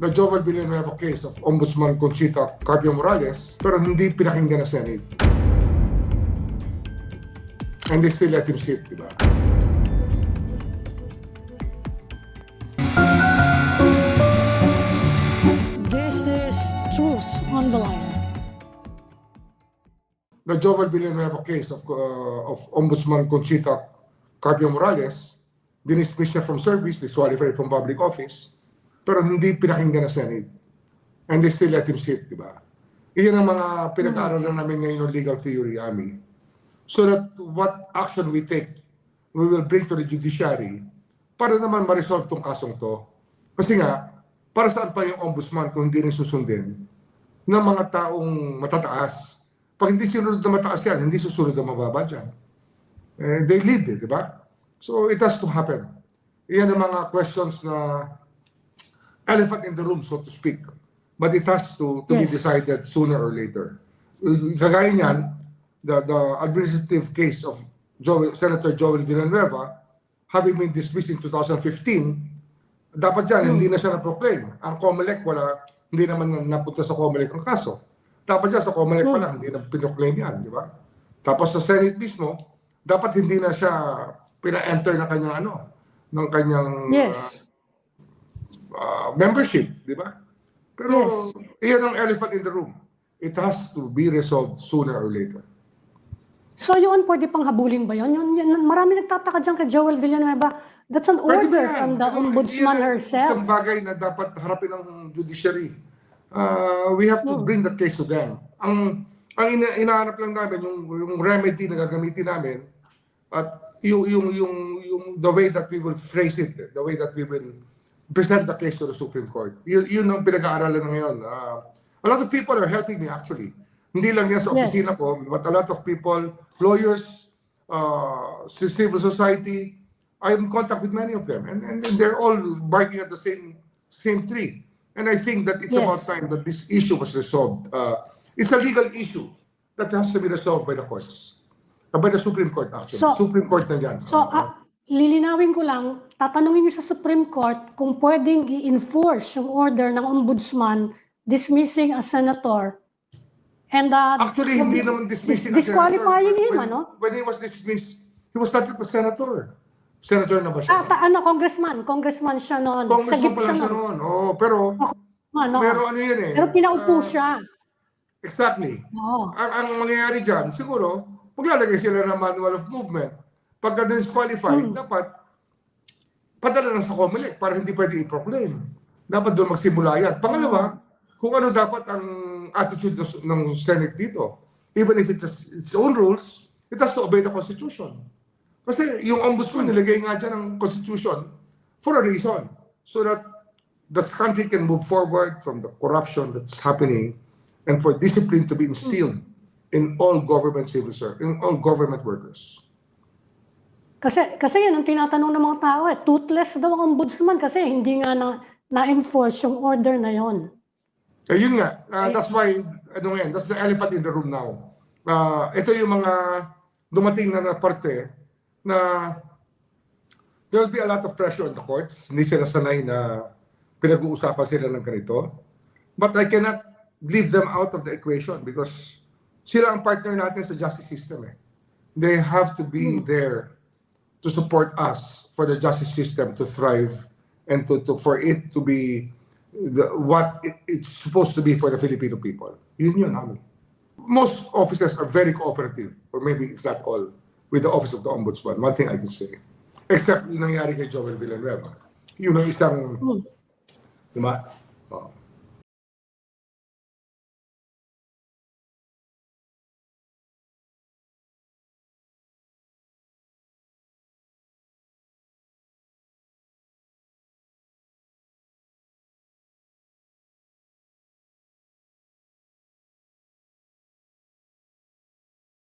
the Joel Villanueva case of Ombudsman Conchita Carpio Morales, pero hindi pinakinggan na Senate. And they still let him sit, di ba? This is truth on the line. the Joel Villanueva case of, uh, of Ombudsman Conchita Carpio Morales, dinismiss siya from service, disqualified from public office, pero hindi pinakinggan na Senate. And they still let him sit, di ba? Iyan ang mga pinag-aaralan namin ngayon ng legal theory, Ami. So that what action we take, we will bring to the judiciary para naman ma-resolve tong kasong to. Kasi nga, para saan pa yung ombudsman kung hindi rin susundin ng mga taong matataas? Pag hindi sinunod na mataas yan, hindi susunod na mababa dyan. Eh, they lead it, di ba? So it has to happen. Iyan ang mga questions na elephant in the room, so to speak. But it has to, to be Yes. decided sooner or later. Kagaya niyan, the, the administrative case of Joel, Senator Joel Villanueva, having been dismissed in 2015, dapat dyan, hindi na siya na-proclaim. Ang COMELEC, wala, hindi naman na- napunta sa COMELEC ang kaso. Dapat dyan, sa COMELEC pa lang, hindi na pinoclaim yan, di ba? Tapos sa Senate mismo, dapat hindi na siya pina-enter ng kanyang ano, ng kanyang Yes. uh, membership, di ba? Pero iyan ang elephant in the room. It has to be resolved sooner or later. So yun, pwede pang habulin ba yun? yun, yun marami nagtataka dyan kay Joel Villanueva. That's an Pwede order yan? from the Pero ombudsman ang herself. Isang bagay na dapat harapin ng judiciary. Uh, we have to Hmm. bring that case to them. Ang ang ina inaanap lang namin yung yung remedy na gagamitin namin at yung yung yung yung the way that we will phrase it, the way that we will present the case to the Supreme Court. Yun, yun ang pinag-aaralan ngayon. Uh, a lot of people are helping me actually. Hindi lang yan sa Yes. opisina ko, but a lot of people, lawyers, uh, civil society, I'm in contact with many of them, and, and, and they're all barking at the same same tree. And I think that it's Yes. about time that this issue was resolved. Uh, it's a legal issue that has to be resolved by the courts, Uh, by the Supreme Court actually. So- Supreme Court na yan. So, ah, lilinawin ko lang, tatanungin niyo sa Supreme Court kung pwedeng i-enforce yung order ng ombudsman dismissing a senator and uh, Actually, hindi naman dismissed dis- disqualifying him, when, ano? When he was dismissed, he was not a senator. Senator na ba Ah, siya? ta- ano, congressman. Congressman siya noon. Congressman Sagip pa siya lang siya noon. Oo, pero, Ano, pero ano yun eh. pero pinaupo ah, siya. Exactly. Oo. ang, ang mangyayari dyan, siguro, maglalagay sila ng manual of movement. Pagka disqualified, Hmm. dapat padala na sa COMELEC para hindi pwede i-proclaim. Dapat doon magsimula yan. Pangalawa, kung ano dapat ang attitude ng, Senate dito. Even if it has its own rules, it has to obey the Constitution. Kasi yung ombudsman nilagay nga dyan ng Constitution for a reason. So that the country can move forward from the corruption that's happening and for discipline to be instilled in all government civil service, in all government workers. Kasi, kasi yan ang tinatanong ng mga tao eh. Toothless daw ang ombudsman kasi hindi nga na, na-enforce yung order na yon. Eh, yun nga, uh, that's why, ano nga yan, that's the elephant in the room now. Uh, ito yung mga dumating na, na parte na there will be a lot of pressure on the courts. Hindi sila sanay na pinag-uusapan sila ng ganito. But I cannot leave them out of the equation because sila ang partner natin sa justice system eh. They have to be there to support us for the justice system to thrive and to, to for it to be the, what it, it's supposed to be for the Filipino people. Yun yun, Ami. Most officers are very cooperative, or maybe if not all, with the Office of the Ombudsman. One thing I can say. Except yung nangyari kay Joel Villanueva. Yun ang isang, Hmm. di ba?